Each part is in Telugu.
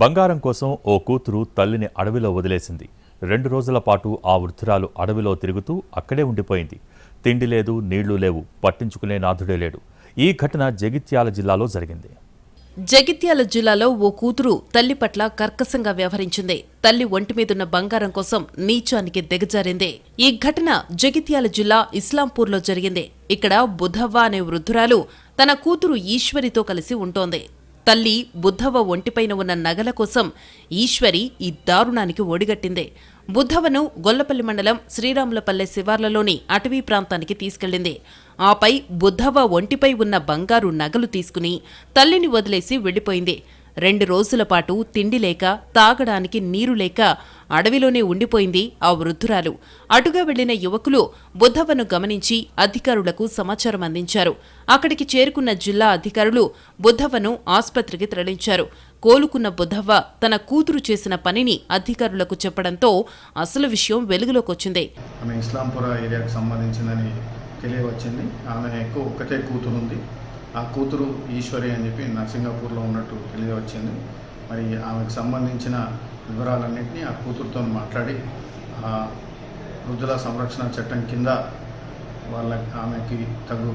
బంగారం కోసం ఓ కూతురు తల్లిని అడవిలో వదిలేసింది. రెండు రోజుల పాటు ఆ వృద్ధురాలు అడవిలో తిరుగుతూ అక్కడే ఉండిపోయింది. తిండి లేదు నీళ్ళు లేవు పట్టించుకునే నాథుడే లేడు. ఈ ఘటన జగిత్యాల జిల్లాలో జరిగింది. జగిత్యాల జిల్లాలో ఓ కూతురు తల్లి పట్ల కర్కశంగా వ్యవహరించింది. తల్లి ఒంటి మీదున్న బంగారం కోసం నీచానికి దిగజారింది. ఈ ఘటన జగిత్యాల జిల్లా ఇస్లాంపూర్లో జరిగింది. ఇక్కడ బుధవ్వ అనే వృద్ధురాలు తన కూతురు ఈశ్వరితో కలిసి ఉంటోంది. తల్లి బుద్ధవ్వ ఒంటిపైన ఉన్న నగల కోసం ఈశ్వరి ఈ దారుణానికి ఓడిగట్టింది బుద్ధవను గొల్లపల్లి మండలం శ్రీరాములపల్లె శివార్లలోని అటవీ ప్రాంతానికి తీసుకెళ్ళింది ఆపై బుద్ధవ ఒంటిపై ఉన్న బంగారు నగలు తీసుకుని తల్లిని వదిలేసి వెళ్ళిపోయింది రెండు రోజుల పాటు తిండి లేక తాగడానికి నీరు లేక అడవిలోనే ఉండిపోయింది ఆ వృద్ధురాలు. అటుగా వెళ్ళిన యువకులు బుద్ధవ్వను గమనించి అధికారులకు సమాచారం అందించారు. అక్కడికి చేరుకున్న జిల్లా అధికారులు బుద్ధవ్వను ఆసుపత్రికి తరలించారు. కోలుకున్న బుద్ధవ్వ తన కూతురు చేసిన పనిని అధికారులకు చెప్పడంతో అసలు విషయం వెలుగులోకొచ్చింది ఆమె ఇస్లాంపుర ఏరియాకు సంబంధించిందని తెలియవచ్చింది. ఆమె ఎక్కువ ఒక్కతే కూతురుంది. ఆ కూతురు ఈశ్వరి అని చెప్పి నర్సింగాపూర్లో ఉన్నట్టు తెలియవచ్చింది. మరి ఆమెకు సంబంధించిన వివరాలన్నింటినీ ఆ కూతురుతో మాట్లాడి ఆ వృద్ధుల సంరక్షణ చట్టం కింద వాళ్ళ ఆమెకి తగు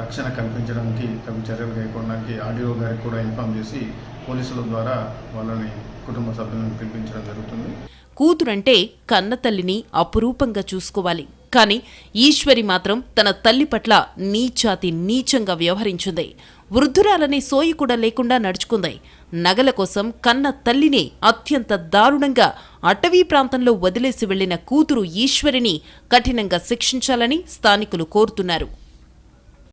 రక్షణ కల్పించడానికి తగు చర్యలు కైకోవడానికి ఆడియో గారికి కూడా ఇన్ఫామ్ చేసి పోలీసుల ద్వారా వాళ్ళని కుటుంబ సభ్యులను పిలిపించడం జరుగుతుంది. కూతురంటే కన్నతల్లిని అపురూపంగా చూసుకోవాలి. కానీ ఈశ్వరి మాత్రం తన తల్లి పట్ల నీచాతి నీచంగా వ్యవహరించింది. వృద్ధురాలనే సోయి కూడా లేకుండా నడుచుకుంది. నగల కోసం కన్న తల్లిని అత్యంత దారుణంగా అటవీ ప్రాంతంలో వదిలేసి వెళ్ళిన కూతురు ఈశ్వరిని కఠినంగా శిక్షించాలని స్థానికులు కోరుతున్నారు.